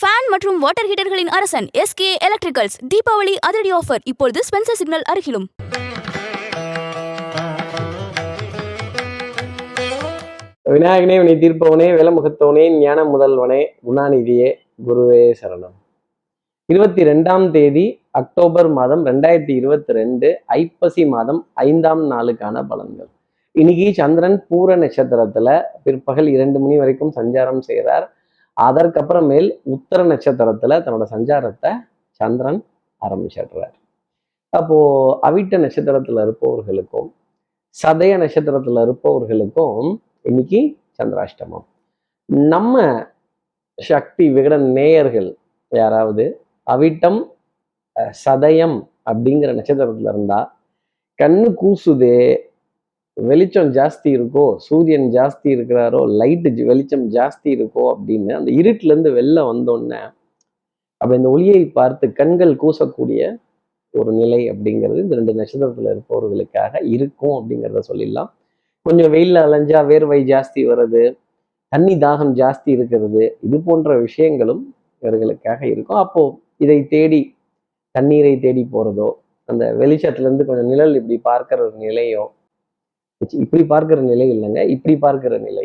Fan மற்றும் water ஹீட்டர்களின் அரசன் SK electricals Deepavali அதிரடி ஆஃபர் இப்பொழுது ஸ்பென்சர் சிக்னல் அருகிலும். விநாயகனே வினை தீர்ப்பவனே விலமுகத்தவனே ஞான முதல்வனே குணாநிதியே குருவே சரணம். இருபத்தி ரெண்டாம் தேதி அக்டோபர் மாதம் ரெண்டாயிரத்தி இருபத்தி ரெண்டு ஐப்பசி மாதம் ஐந்தாம் நாளுக்கான பலன்கள். இன்னைக்கு சந்திரன் பூர நட்சத்திரத்துல பிற்பகல் இரண்டு மணி வரைக்கும் சஞ்சாரம் செய்கிறார் அதற்கப்புறமேல் உத்தர நட்சத்திரத்துல தன்னோட சஞ்சாரத்தை சந்திரன் ஆரம்பிச்சிடுறார். அப்போ அவிட்ட நட்சத்திரத்துல இருப்பவர்களுக்கும் சதய நட்சத்திரத்துல இருப்பவர்களுக்கும் இன்னைக்கு சந்திராஷ்டமம். நம்ம சக்தி விகடன் நேயர்கள் யாராவது அவிட்டம் சதயம் அப்படிங்கிற நட்சத்திரத்துல இருந்தா கண்ணு கூசுதே வெளிச்சம் ஜாஸ்தி இருக்கோ சூரியன் ஜாஸ்தி இருக்கிறாரோ லைட்டு வெளிச்சம் ஜாஸ்தி இருக்கோ அப்படின்னு அந்த இருட்டிலேருந்து வெளில வந்தோடனே அப்போ இந்த ஒளியை பார்த்து கண்கள் கூசக்கூடிய ஒரு நிலை அப்படிங்கிறது இந்த ரெண்டு நட்சத்திரத்தில் இருப்பவர்களுக்காக இருக்கும் அப்படிங்கிறத சொல்லிடலாம். கொஞ்சம் வெயிலில் அலைஞ்சா வேர்வை ஜாஸ்தி வர்றது தண்ணி தாகம் ஜாஸ்தி இருக்கிறது இது போன்ற விஷயங்களும் இவர்களுக்காக இருக்கும். அப்போது இதை தேடி தண்ணீரை தேடி போகிறதோ அந்த வெளிச்சத்துலேருந்து கொஞ்சம் நிழல் இப்படி பார்க்குற ஒரு நிலையோ இப்படி பார்க்கிற நிலை இல்லைங்க. இப்படி பார்க்கிற நிலை.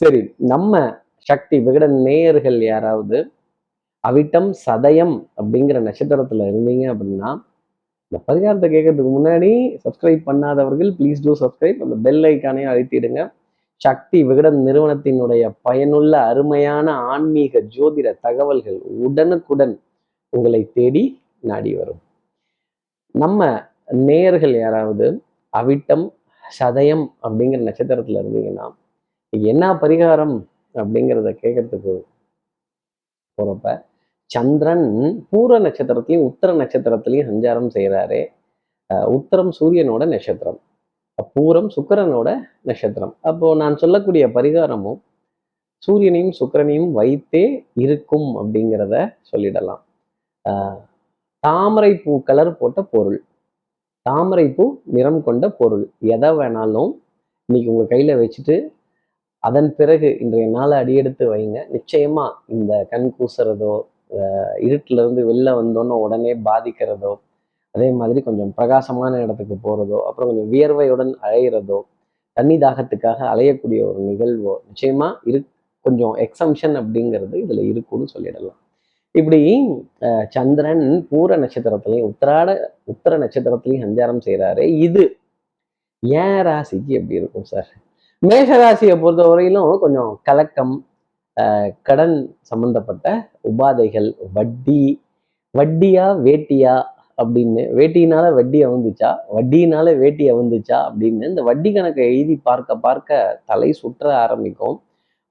சரி நம்ம சக்தி விகடன் நேயர்கள் யாராவது அவிட்டம் சதயம் அப்படிங்கிற நட்சத்திரத்துல இருந்தீங்க அப்படின்னா இந்த பரிகாரத்தை கேட்கறதுக்கு முன்னாடி சப்ஸ்கிரைப் பண்ணாதவர்கள் ப்ளீஸ் டூ சப்ஸ்கிரைப் அந்த பெல் ஐக்கானையும் அழுத்திடுங்க. சக்தி விகடன் நிறுவனத்தினுடைய பயனுள்ள அருமையான ஆன்மீக ஜோதிட தகவல்கள் உடனுக்குடன் உங்களை தேடி நாடி வரும். நம்ம நேயர்கள் யாராவது அவிட்டம் சதயம் அப்படிங்கிற நட்சத்திரத்துல இருந்தீங்கன்னா என்ன பரிகாரம் அப்படிங்கிறத கேட்கறதுக்கு போறப்ப சந்திரன் பூர நட்சத்திரத்திலையும் உத்தர நட்சத்திரத்திலையும் சஞ்சாரம் செய்கிறாரு உத்தரம் சூரியனோட நட்சத்திரம் பூரம் சுக்கிரனோட நட்சத்திரம். அப்போ நான் சொல்லக்கூடிய பரிகாரமும் சூரியனையும் சுக்கிரனையும் வைத்தே இருக்கும் அப்படிங்கிறத சொல்லிடலாம். ஆஹ் தாமரை பூ கலர் போட்ட பொருள். தாமரை பூ நிறம் கொண்ட பொருள். எதை வேணாலும் இன்னைக்கு உங்கள் கையில் வச்சுட்டு அதன் பிறகு இன்றைய நாளை அடியெடுத்து வைங்க. நிச்சயமாக இந்த கண் கூசுறதோ இருட்டிலேருந்து வெளில வந்தோன்னே உடனே பாதிக்கிறதோ அதே மாதிரி கொஞ்சம் பிரகாசமான இடத்துக்கு போகிறதோ அப்புறம் கொஞ்சம் வியர்வையுடன் அலையிறதோ தண்ணி தாகத்துக்காக அலையக்கூடிய ஒரு நிகழ்வோ நிச்சயமாக இரு கொஞ்சம் எக்ஸம்ஷன் அப்படிங்கிறது இதில் இருக்கும்னு சொல்லிடலாம். இப்படி சந்திரன் பூர நட்சத்திரத்திலையும் உத்திராட உத்தர நட்சத்திரத்திலையும் சஞ்சாரம் செய்கிறாரு இது ஏன் ராசிக்கு எப்படி இருக்கும் சார்? மேஷ ராசியை பொறுத்த வரையிலும் கொஞ்சம் கலக்கம் கடன் சம்பந்தப்பட்ட உபாதைகள் வட்டி வட்டியா வேட்டியா அப்படின்னு வேட்டியினால வட்டி அவுந்துச்சா வட்டியினால வேட்டி அவுந்துச்சா அப்படின்னு இந்த வட்டி கணக்கை எழுதி பார்க்க பார்க்க தலை சுற்ற ஆரம்பிக்கும்.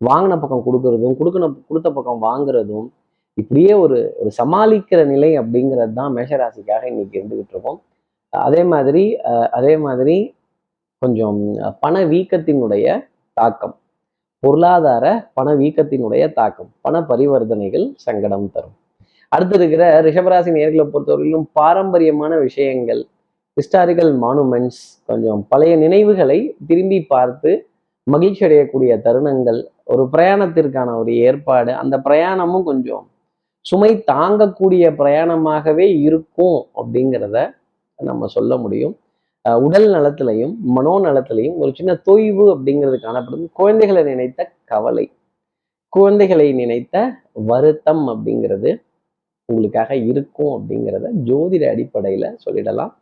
வாங்கின பக்கம் கொடுக்கறதும் கொடுக்கணும் கொடுத்த பக்கம் வாங்குறதும் இப்படியே ஒரு ஒரு சமாளிக்கிற நிலை அப்படிங்கிறது தான் மேஷராசிக்காக இன்னைக்கு இருந்துகிட்டு இருக்கோம். அதே மாதிரி அஹ், அதே மாதிரி கொஞ்சம் பண வீக்கத்தினுடைய தாக்கம் பொருளாதார பண வீக்கத்தினுடைய தாக்கம் பண பரிவர்த்தனைகள் சங்கடம் தரும். அடுத்து இருக்கிற ரிஷபராசி நேர்களை பொறுத்தவரையிலும் பாரம்பரியமான விஷயங்கள் ஹிஸ்டாரிக்கல் மானுமெண்ட்ஸ் கொஞ்சம் பழைய நினைவுகளை திரும்பி பார்த்து மகிழ்ச்சி அடையக்கூடிய தருணங்கள் ஒரு பிரயாணத்திற்கான ஒரு ஏற்பாடு அந்த பிரயாணமும் கொஞ்சம் சுமை தாங்கக்கூடிய பிரயாணமாகவே இருக்கும் அப்படிங்கிறத நம்ம சொல்ல முடியும். உடல் நலத்திலையும் மனோ நலத்திலையும் ஒரு சின்ன தொய்வு அப்படிங்கிறது காணப்படும். குழந்தைகளை நினைத்த கவலை குழந்தைகளை நினைத்த வருத்தம் அப்படிங்கிறது உங்களுக்காக இருக்கும் அப்படிங்கிறத ஜோதிட அடிப்படையில சொல்லிடலாம்.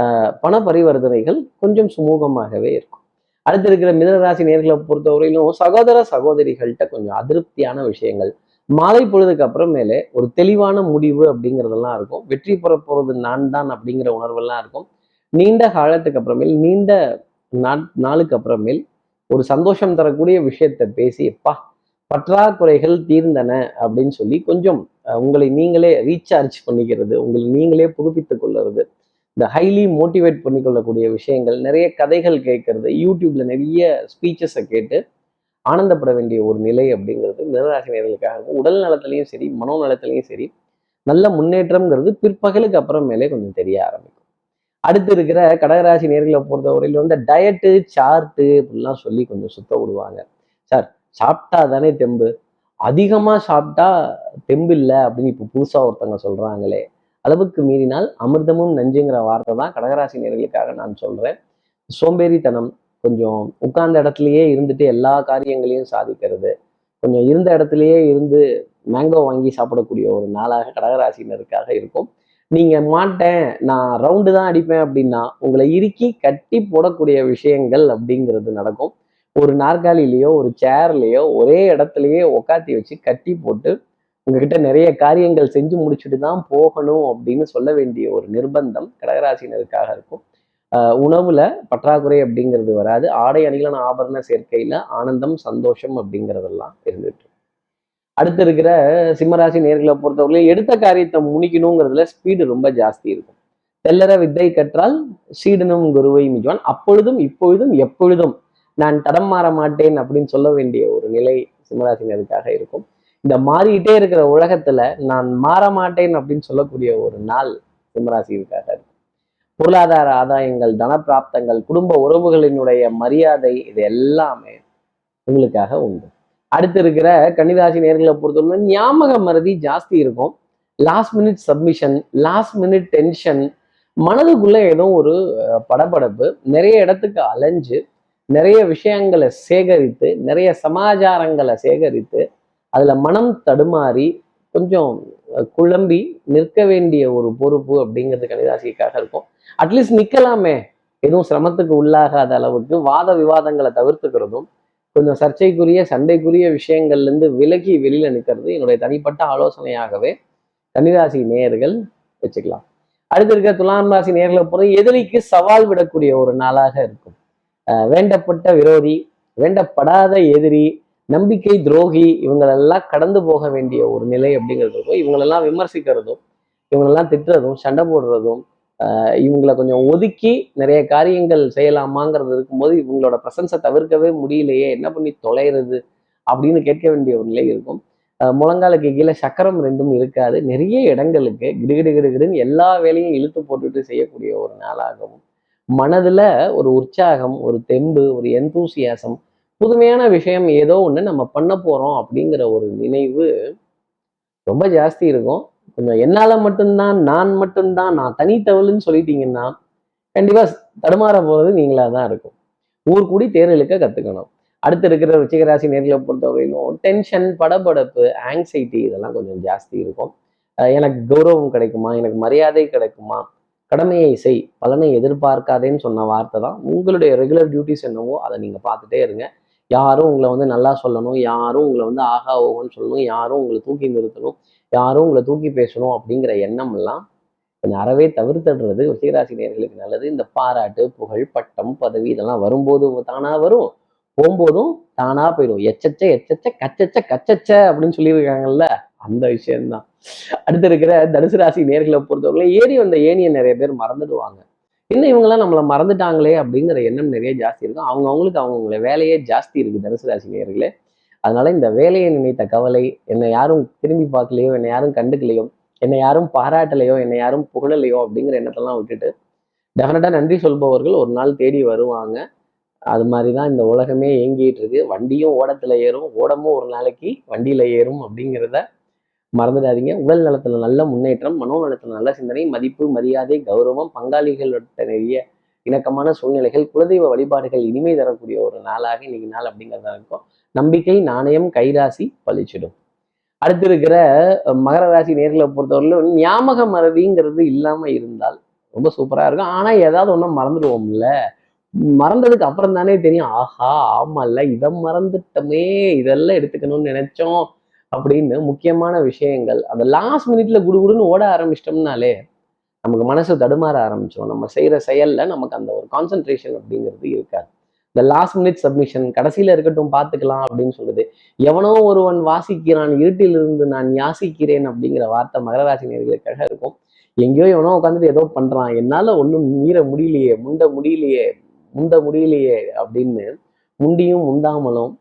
ஆஹ் பண பரிவர்த்தனைகள் கொஞ்சம் சுமூகமாகவே இருக்கும். அடுத்து இருக்கிற மிதனராசி நேர்களை பொறுத்தவரையிலும் சகோதர சகோதரிகள்கிட்ட கொஞ்சம் அதிருப்தியான விஷயங்கள் மாலை பொழுதுக்கு அப்புறமேலே ஒரு தெளிவான முடிவு அப்படிங்கிறதெல்லாம் இருக்கும். வெற்றி பெற போறது நான் தான் அப்படிங்கிற உணர்வெல்லாம் இருக்கும். நீண்ட காலத்துக்கு அப்புறமேல் நீண்ட நா நாளுக்கு அப்புறமேல் ஒரு சந்தோஷம் தரக்கூடிய விஷயத்த பேசி எப்பா பற்றாக்குறைகள் தீர்ந்தன அப்படின்னு சொல்லி கொஞ்சம் உங்களை நீங்களே ரீசார்ஜ் பண்ணிக்கிறது உங்களை நீங்களே புதுப்பித்துக் கொள்ளுறது இந்த ஹைலி மோட்டிவேட் பண்ணிக்கொள்ளக்கூடிய விஷயங்கள் நிறைய கதைகள் கேட்கறது யூடியூப்ல நிறைய ஸ்பீச்சஸை கேட்டு ஆனந்தப்பட வேண்டிய ஒரு நிலை அப்படிங்கிறது மிதராசினியர்களுக்காக இருக்கும் உடல் நலத்திலையும் சரி மனோ நலத்திலையும் சரி நல்ல முன்னேற்றம்ங்கிறது பிற்பகலுக்கு அப்புறமேலே கொஞ்சம் தெரிய ஆரம்பிக்கும். அடுத்து இருக்கிற கடகராசி நேர்களை பொறுத்தவரையில் வந்து டயட்டு சார்ட்டு இப்படிலாம் சொல்லி கொஞ்சம் சுத்த விடுவாங்க. சார் சாப்பிட்டா தானே தெம்பு? அதிகமா சாப்பிட்டா தெம்பு இல்லை அப்படின்னு இப்போ புதுசா ஒருத்தவங்க சொல்றாங்களே. அளவுக்கு மீறினால் அமிர்தமும் நஞ்சுங்கிற வார்த்தை தான் கடகராசி நேர்களுக்காக நான் சொல்றேன். சோம்பேறித்தனம் கொஞ்சம் உட்கார்ந்த இடத்துலயே இருந்துட்டு எல்லா காரியங்களையும் சாதிக்கிறது. கொஞ்சம் இருந்த இடத்துலயே இருந்து மேங்கோ வாங்கி சாப்பிடக்கூடிய ஒரு நாளாக கடகராசினருக்காக இருக்கும். நீங்க மாட்டேன் நான் ரவுண்டு தான் அடிப்பேன் அப்படின்னா உங்களை இறுக்கி கட்டி போடக்கூடிய விஷயங்கள் அப்படிங்கிறது நடக்கும். ஒரு நாற்காலிலேயோ ஒரு சேர்லேயோ ஒரே இடத்துலயே உக்காத்தி வச்சு கட்டி போட்டு உங்ககிட்ட நிறைய காரியங்கள் செஞ்சு முடிச்சுட்டு தான் போகணும் அப்படின்னு சொல்ல வேண்டிய ஒரு நிர்பந்தம் கடகராசினருக்காக இருக்கும். உணவுல பற்றாக்குறை அப்படிங்கிறது வராது. ஆடை அணிகளான ஆபரண சேர்க்கையில ஆனந்தம் சந்தோஷம் அப்படிங்கிறதெல்லாம் இருந்துட்டு. அடுத்து இருக்கிற சிம்மராசி நேர்களை பொறுத்தவரையிலும் எடுத்த காரியத்தை முடிக்கணுங்கிறதுல ஸ்பீடு ரொம்ப ஜாஸ்தி இருக்கும். தெல்லற வித்தை கற்றால் சீடனும் குருவை மிஞ்சுவான். அப்பொழுதும் இப்பொழுதும் எப்பொழுதும் நான் தடம் மாற மாட்டேன் அப்படின்னு சொல்ல வேண்டிய ஒரு நிலை சிம்மராசினருக்காக இருக்கும். இந்த மாறிக்கிட்டே இருக்கிற உலகத்துல நான் மாற மாட்டேன் அப்படின்னு சொல்லக்கூடிய ஒரு நாள் சிம்மராசினருக்காக இருக்கும். பொருளாதார ஆதாயங்கள் தனப்பிராப்தங்கள் குடும்ப உறவுகளினுடைய மரியாதை இது எல்லாமே உங்களுக்காக உண்டு. அடுத்து இருக்கிற கன்னிராசி நேர்களை பொறுத்தவரை ஞாபக மருதி ஜாஸ்தி இருக்கும். Last minute submission last minute tension மனதுக்குள்ள ஏதோ ஒரு படபடப்பு நிறைய இடத்துக்கு அலைஞ்சு நிறைய விஷயங்களை சேகரித்து நிறைய சமாச்சாரங்களை சேகரித்து அதுல மனம் தடுமாறி கொஞ்சம் குழம்பி நிற்க வேண்டிய ஒரு பொறுப்பு அப்படிங்கிறது கணிதாசிக்காக இருக்கும். அட்லீஸ்ட் நிக்கலாமே. எதுவும் சிரமத்துக்கு உள்ளாகாத அளவுக்கு வாத விவாதங்களை தவிர்த்துக்கிறதும் கொஞ்சம் சர்ச்சைக்குரிய சண்டைக்குரிய விஷயங்கள்ல இருந்து விலகி வெளியில நிற்கிறது என்னுடைய தனிப்பட்ட ஆலோசனையாகவே கன்னிராசி நேயர்கள் வச்சுக்கலாம். அடுத்து இருக்க துலாம் ராசி நேர்களை பொறுத்த எதிரிக்கு சவால் விடக்கூடிய ஒரு நாளாக இருக்கும். அஹ் வேண்டப்பட்ட விரோதி வேண்டப்படாத எதிரி நம்பிக்கை துரோகி இவங்களெல்லாம் கடந்து போக வேண்டிய ஒரு நிலை அப்படிங்கிறது இருக்கும். இவங்களெல்லாம் விமர்சிக்கிறதும் இவங்களெல்லாம் திட்டுறதும் சண்டை போடுறதும் இவங்களை கொஞ்சம் ஒதுக்கி நிறைய காரியங்கள் செய்யலாமாங்கிறது இருக்கும்போது இவங்களோட பிரசன்ஸை தவிர்க்கவே முடியலையே. என்ன பண்ணி தொலைகிறது அப்படின்னு கேட்க வேண்டிய ஒரு நிலை இருக்கும். முழங்காலுக்கு கீழே சக்கரம் ரெண்டும் இருக்காது. நிறைய இடங்களுக்கு கிடுகிடு எல்லா வேலையும் இழுத்து போட்டுட்டு செய்யக்கூடிய ஒரு நாளாகவும் மனதில் ஒரு உற்சாகம் ஒரு தெம்பு ஒரு எந்தூசியாசம் புதுமையான விஷயம் ஏதோ ஒன்று நம்ம பண்ண போகிறோம் அப்படிங்கிற ஒரு நினைவு ரொம்ப ஜாஸ்தி இருக்கும். என்னால மட்டும்தான் நான் மட்டும்தான் நான் தனித்தவள்னு சொல்லிட்டீங்கன்னா கண்டிப்பா தடுமாற போறது நீங்களா தான் இருக்கும். ஊர் கூடி தேர் இழுக்க கத்துக்கணும். அடுத்து இருக்கிற ருச்சிகராசி நேர்களை பொறுத்தவரையிலும் டென்ஷன் படபடப்பு ஆங்ஸைட்டி இதெல்லாம் கொஞ்சம் ஜாஸ்தி இருக்கும். எனக்கு கௌரவம் கிடைக்குமா? எனக்கு மரியாதை கிடைக்குமா? கடமையை செய். பலனை எதிர்பார்க்காதேன்னு சொன்ன வார்த்தை தான். உங்களுடைய ரெகுலர் டியூட்டிஸ் என்னவோ அதை நீங்க பார்த்துட்டே இருங்க. யாரும் உங்களை வந்து நல்லா சொல்லணும். யாரும் உங்களை வந்து ஆகா ஓகோன்னு சொல்லணும். யாரும் உங்களை தூக்கி நிறுத்தணும். யாரும் உங்களை தூக்கி பேசணும் அப்படிங்கிற எண்ணம் எல்லாம் கொஞ்சம் அறவே தவிர்த்துடுறது ருச்சிகராசி நேர்களுக்கு நல்லது. இந்த பாராட்டு புகழ் பட்டம் பதவி இதெல்லாம் வரும்போது தானா வரும். போகும்போதும் தானா போயிடும். எச்சச்ச எச்சச்ச கச்சச்ச கச்சச்ச அப்படின்னு சொல்லியிருக்காங்கல்ல அந்த விஷயம்தான். அடுத்து இருக்கிற தனுசு ராசி நேர்களை பொறுத்தவரை ஏறி வந்த ஏனியை நிறைய பேர் மறந்துடுவாங்க. இன்னும் இவங்கெல்லாம் நம்மளை மறந்துட்டாங்களே அப்படிங்கிற எண்ணம் நிறைய ஜாஸ்தி இருக்கும். அவங்க அவங்களுக்கு அவங்கவுங்கள வேலையே ஜாஸ்தி இருக்கு தனுசு ராசி நேர்களே. அதனால இந்த வேலையை நினைத்த கவலை என்னை யாரும் திரும்பி பார்க்கலையோ என்னை யாரும் கண்டுக்கலையோ என்னை யாரும் பாராட்டலையோ என்னை யாரும் புகழலையோ அப்படிங்கிற எண்ணத்தெல்லாம் விட்டுட்டு டெஃபினட்டா நன்றி சொல்பவர்கள் ஒரு நாள் தேடி வருவாங்க. அது மாதிரி தான் இந்த உலகமே இயங்கிட்டு இருக்கு. வண்டியும் ஓடத்துல ஏறும். ஓடமும் ஒரு நாளைக்கு வண்டியில ஏறும் அப்படிங்கிறத மறந்துடாதீங்க. உடல் நலத்துல நல்ல முன்னேற்றம் மனோ நலத்துல நல்ல சிந்தனை மதிப்பு மரியாதை கௌரவம் பங்காளிகளோட நிறைய இணக்கமான சூழ்நிலைகள் குலதெய்வ வழிபாடுகள் இனிமை தரக்கூடிய ஒரு நாளாக இன்னைக்கு நாள் அப்படிங்கிறதா இருக்கும் நம்பிக்கை நாணயம் கைராசி பழிச்சிடும். அடுத்து இருக்கிற மகர ராசி நேர்களை பொறுத்தவரையிலும் ஞாபக மறதிங்கிறது இல்லாம இருந்தால் ரொம்ப சூப்பரா இருக்கும். ஆனா ஏதாவது ஒன்றும் மறந்துடுவோம்ல. மறந்ததுக்கு அப்புறம் தானே தெரியும். ஆஹா ஆமால்ல இதை மறந்துட்டோமே இதெல்லாம் எடுத்துக்கணும்னு நினைச்சோம் அப்படின்னு முக்கியமான விஷயங்கள். அந்த லாஸ்ட் மினிட்ல குடுகுடுன்னு ஓட ஆரம்பிச்சிட்டோம்னாலே நமக்கு மனசு தடுமாற ஆரம்பிச்சிடும் நம்ம செய்யற செயல்ல நமக்கு அந்த ஒரு கான்சென்ட்ரேஷன் அப்படிங்கிறது இருக்காது. இந்த லாஸ்ட் மினிட் சப்மிஷன் கடைசியில இருக்கட்டும் பார்த்துக்கலாம் அப்படின்னு சொல்லுது எவனோ ஒருவன் வாசிக்கிறான் இருட்டிலிருந்து நான் யாசிக்கிறேன் அப்படிங்கிற வார்த்தை மகராசி நேர்களுக்காக இருக்கும். எங்கேயோ எவனோ உட்காந்துட்டு ஏதோ பண்றான். என்னால ஒன்றும் மீற முடியலையே முண்ட முடியலையே முந்த முடியலையே அப்படின்னு முண்டியும் முந்தாமலும்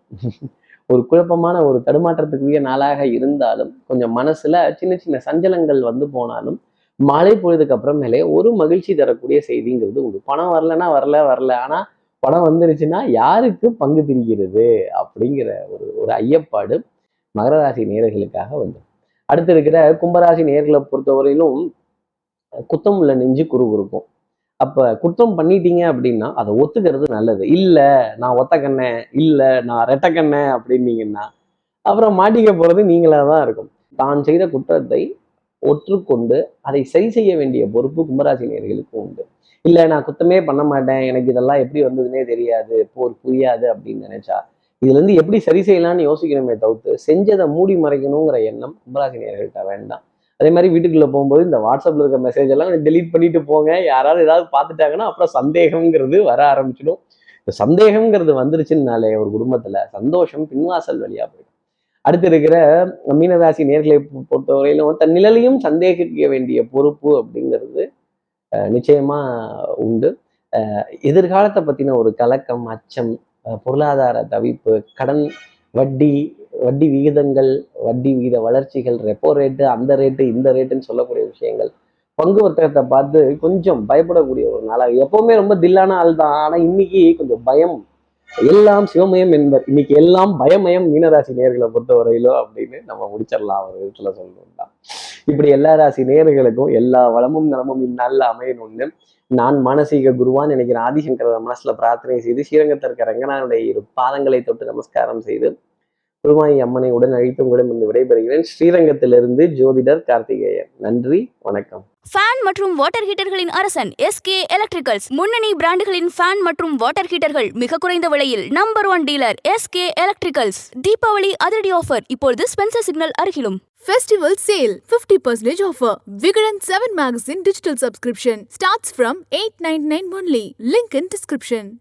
ஒரு குழப்பமான ஒரு தடுமாற்றத்துக்குரிய நாளாக இருந்தாலும் கொஞ்சம் மனசுல சின்ன சின்ன சஞ்சலங்கள் வந்து போனாலும் மாலை பொழுதுக்கு அப்புறமேலே ஒரு மகிழ்ச்சி தரக்கூடிய செய்திங்கிறது உண்டு. பணம் வரலன்னா வரல வரல. ஆனா பணம் வந்துருச்சுன்னா யாருக்கு பங்கு பிரிக்கிறது அப்படிங்கிற ஒரு ஒரு ஐயப்பாடு மகர ராசி நேர்களுக்காக வந்து அடுத்து இருக்கிற கும்பராசி நேர்களை பொறுத்தவரையிலும் குத்தம் உள்ள நெஞ்சு குறுகுறுக்கும் அப்போ குற்றம் பண்ணிட்டீங்க அப்படின்னா அதை ஒத்துக்கிறது நல்லது. இல்லை நான் ஒத்த கண்ணேன் இல்லை நான் ரெட்ட கண்ணேன் அப்படின்னீங்கன்னா அப்புறம் மாட்டிக்க போகிறது நீங்களாக தான் இருக்கும். தான் செய்த குற்றத்தை ஒற்றுக்கொண்டு அதை சரி செய்ய வேண்டிய பொறுப்பு கும்பராசி நேர்களுக்கு உண்டு. இல்லை நான் குத்தமே பண்ண மாட்டேன். எனக்கு இதெல்லாம் எப்படி வந்ததுன்னே தெரியாது. போர் புரியாது அப்படின்னு நினைச்சா இதுல இருந்து எப்படி சரி செய்யலாம்னு யோசிக்கணுமே தவிர்த்து செஞ்சதை மூடி மறைக்கணுங்கிற எண்ணம் கும்பராசி நேர்கள்ட்ட வேண்டாம். அதே மாதிரி வீட்டுக்குள்ளே போகும்போது இந்த வாட்ஸ்அப்ல இருக்க மெசேஜ் எல்லாம் டெலீட் பண்ணிட்டு போங்க. யாராவது ஏதாவது பார்த்துட்டாங்கன்னா அப்புறம் சந்தேகம்ங்கிறது வர ஆரம்பிச்சிடும். இந்த சந்தேகம்ங்கிறது வந்துருச்சுன்னாலே ஒரு குடும்பத்துல சந்தோஷம் பின்வாசல் வழியா போயிடும். அடுத்து இருக்கிற மீனராசி நேர்களை பொறுத்தவரையிலும் தன் நிழலையும் சந்தேகிக்க வேண்டிய பொறுப்பு அப்படிங்கிறது நிச்சயமா உண்டு. எதிர்காலத்தை பத்தின ஒரு கலக்கம் அச்சம் பொருளாதார தவிப்பு கடன் வட்டி வட்டி விகிதங்கள் வட்டி விகித வளர்ச்சிகள் ரெப்போ ரேட்டு அந்த ரேட்டு இந்த ரேட்டுன்னு சொல்லக்கூடிய விஷயங்கள். பங்கு வர்த்தகத்தை பார்த்து கொஞ்சம் பயப்படக்கூடிய ஒரு நாளாக எப்பவுமே ரொம்ப தில்லான ஆள் தான். ஆனால் இன்னைக்கு கொஞ்சம் பயம் எல்லாம் சிவமயம் என்பர் இன்னைக்கு எல்லாம் பயமயம் மீனராசி நேர்களை பொறுத்தவரையிலோ அப்படின்னு நம்ம முடிச்சிடலாம். ஒரு விதத்துல சொல்லணும்னா. இப்படி எல்லா ராசி நேர்களுக்கும் எல்லா வளமும் நலமும் இந்நாளில் அமையணும்னு நான் மானசீக குருவான் நினைக்கிறேன் ஆதிசங்கர மனசுல பிரார்த்தனை செய்து ஸ்ரீரங்கத்திற்கு ரங்கனாருடைய இரு பாதங்களை தொட்டு நமஸ்காரம் செய்து குருமாயி அம்மனை உடன் அழித்து உங்களிடம் இருந்து விடைபெறுகிறேன். ஸ்ரீரங்கத்திலிருந்து ஜோதிடர் கார்த்திகேயன். நன்றி வணக்கம். ஃபேன் மற்றும் வாட்டர் ஹீட்டர்களின் அரசன் எஸ்கே எலக்ட்ரிகல்ஸ் முன்னணி பிராண்டுகளின் ஃபேன் மற்றும் வாட்டர் ஹீட்டர்கள் மிக குறைந்த விலையில் number one dealer SK electricals Deepavali அதிரடி ஆஃபர் இப்பொழுது ஸ்பென்சர் சிக்னல் அருகிலும். Festival sale 50% offer. Vigadan 7 magazine digital subscription starts from 899 only. Link in description.